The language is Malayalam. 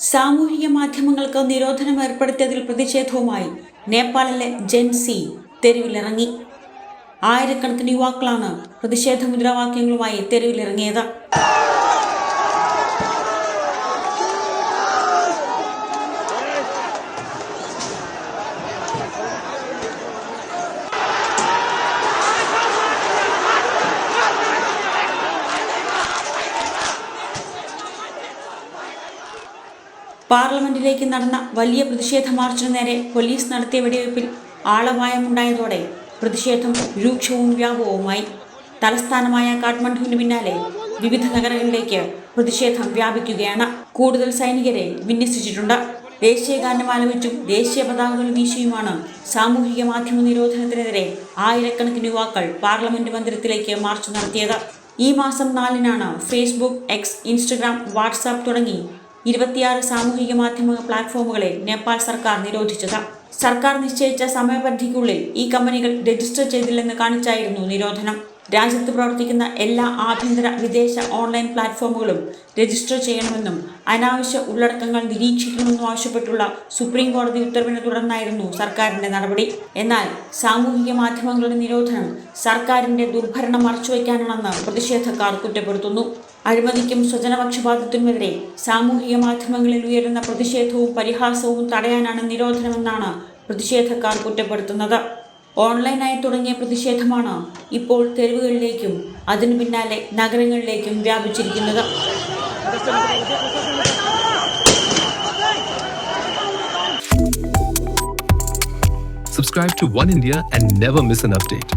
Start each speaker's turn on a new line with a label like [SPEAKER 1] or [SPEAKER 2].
[SPEAKER 1] സാമൂഹിക മാധ്യമങ്ങൾക്ക് നിരോധനം ഏർപ്പെടുത്തിയതിൽ പ്രതിഷേധവുമായി നേപ്പാളിലെ ജെൻസി തെരുവിലിറങ്ങി. ആയിരക്കണക്കിന് യുവാക്കളാണ് പ്രതിഷേധ മുദ്രാവാക്യങ്ങളുമായി തെരുവിലിറങ്ങിയത്. പാർലമെന്റിലേക്ക് നടന്ന വലിയ പ്രതിഷേധ മാർച്ചിനു നേരെ പോലീസ് നടത്തിയ വെടിവയ്പിൽ ആളപായമുണ്ടായതോടെ പ്രതിഷേധം രൂക്ഷവും വ്യാപകവുമായി. തലസ്ഥാനമായ കാഠ്മണ്ഡുവിന് പിന്നാലെ വിവിധ നഗരങ്ങളിലേക്ക് പ്രതിഷേധം വ്യാപിക്കുകയാണ്. കൂടുതൽ സൈനികരെ വിന്യസിച്ചിട്ടുണ്ട്. ദേശീയ ആലപിച്ചും ദേശീയ പതാകകൾ വീശിയുമാണ് സാമൂഹിക മാധ്യമ നിരോധനത്തിനെതിരെ ആയിരക്കണക്കിന് യുവാക്കൾ പാർലമെന്റ് മന്ദിരത്തിലേക്ക് മാർച്ച് നടത്തിയത്. ഈ മാസം നാലിനാണ് ഫേസ്ബുക്ക് എക്സ് ഇൻസ്റ്റഗ്രാം വാട്സാപ്പ് തുടങ്ങി ഇരുപത്തിയാറ് സാമൂഹിക മാധ്യമ പ്ലാറ്റ്ഫോമുകളെ നേപ്പാൾ സർക്കാർ നിരോധിച്ചത്. സർക്കാർ നിശ്ചയിച്ച സമയപരിധിക്കുള്ളിൽ ഈ കമ്പനികൾ രജിസ്റ്റർ ചെയ്തില്ലെന്ന് കാണിച്ചായിരുന്നു നിരോധനം. രാജ്യത്ത് പ്രവർത്തിക്കുന്ന എല്ലാ ആഭ്യന്തര വിദേശ ഓൺലൈൻ പ്ലാറ്റ്ഫോമുകളും രജിസ്റ്റർ ചെയ്യണമെന്നും അനാവശ്യ ഉള്ളടക്കങ്ങൾ നിരീക്ഷിക്കണമെന്നും ആവശ്യപ്പെട്ടുള്ള സുപ്രീം കോടതി ഉത്തരവിനെ തുടർന്നായിരുന്നു സർക്കാരിന്റെ നടപടി. എന്നാൽ സാമൂഹിക മാധ്യമങ്ങളുടെ നിരോധനം സർക്കാരിന്റെ ദുർഭരണം മറച്ചുവെക്കാനാണെന്ന് പ്രതിഷേധക്കാർ കുറ്റപ്പെടുത്തുന്നു. അഴിമതിക്കും സ്വജനപക്ഷപാതത്തിനുമെതിരെ സാമൂഹിക മാധ്യമങ്ങളിൽ ഉയരുന്ന പ്രതിഷേധവും പരിഹാസവും തടയാനാണ് നിരോധനമെന്നാണ് പ്രതിഷേധക്കാർ കുറ്റപ്പെടുത്തുന്നത്. ഓൺലൈനായി തുടങ്ങിയ പ്രതിഷേധമാണ് ഇപ്പോൾ തെരുവുകളിലേക്കും അതിനു പിന്നാലെ നഗരങ്ങളിലേക്കും വ്യാപിച്ചിരിക്കുന്നത്
[SPEAKER 2] Subscribe to One India and never miss an update.